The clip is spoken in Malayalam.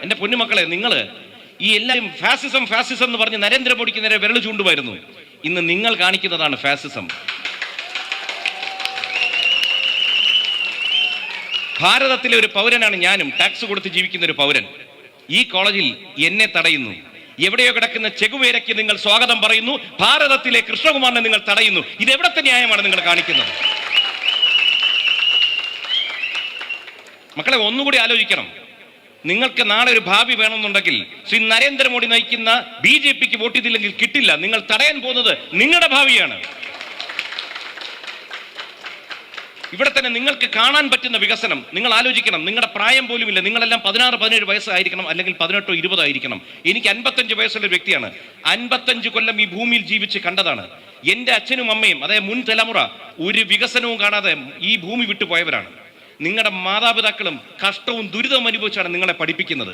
എന്റെ പൊന്നുമക്കളെ നിങ്ങൾ ഈ എല്ലാവരും ഫാസിസം ഫാസിസം എന്ന് പറഞ്ഞ് നരേന്ദ്രമോദിക്ക് നേരെ വിരൽ ചൂണ്ടുമായിരുന്നു. ഇന്ന് നിങ്ങൾ കാണിക്കുന്നതാണ് ഫാസിസം ഭാരതത്തിലെ ഒരു പൗരനാണ് ഞാനും. ടാക്സ് കൊടുത്ത് ജീവിക്കുന്ന ഒരു പൗരൻ. ഈ കോളേജിൽ എന്നെ തടയുന്നു. എവിടെയോ കിടക്കുന്ന ചെകുവേരയ്ക്ക് നിങ്ങൾ സ്വാഗതം പറയുന്നു. ഭാരതത്തിലെ കൃഷ്ണകുമാറിനെ നിങ്ങൾ തടയുന്നു. ഇത് എവിടത്തെ ന്യായമാണ് നിങ്ങൾ കാണിക്കുന്നത്? മക്കളെ ഒന്നുകൂടി ആലോചിക്കണം. നിങ്ങൾക്ക് നാളെ ഒരു ഭാവി വേണമെന്നുണ്ടെങ്കിൽ ശ്രീ നരേന്ദ്രമോദി നയിക്കുന്ന ബി ജെ പിക്ക് വോട്ട് ചെയ്തില്ലെങ്കിൽ കിട്ടില്ല. നിങ്ങൾ തടയാൻ പോകുന്നത് നിങ്ങളുടെ ഭാവിയാണ്. ഇവിടെ തന്നെ നിങ്ങൾക്ക് കാണാൻ പറ്റുന്ന വികസനം നിങ്ങൾ ആലോചിക്കണം. നിങ്ങളുടെ പ്രായം പോലും ഇല്ല. നിങ്ങളെല്ലാം പതിനാറ് പതിനേഴ് വയസ്സായിരിക്കണം അല്ലെങ്കിൽ പതിനെട്ടോ ഇരുപതോ ആയിരിക്കണം. എനിക്ക് അൻപത്തഞ്ച് വയസ്സുള്ള ഒരു വ്യക്തിയാണ്. അൻപത്തഞ്ച് കൊല്ലം ഈ ഭൂമിയിൽ ജീവിച്ച് കണ്ടതാണ്. എന്റെ അച്ഛനും അമ്മയും അതായത് മുൻ തലമുറ ഒരു വികസനവും കാണാതെ ഈ ഭൂമി വിട്ടു പോയവരാണ് നിങ്ങളുടെ മാതാപിതാക്കളും കഷ്ടവും ദുരിതവും അനുഭവിച്ചാണ് നിങ്ങളെ പഠിപ്പിക്കുന്നത്.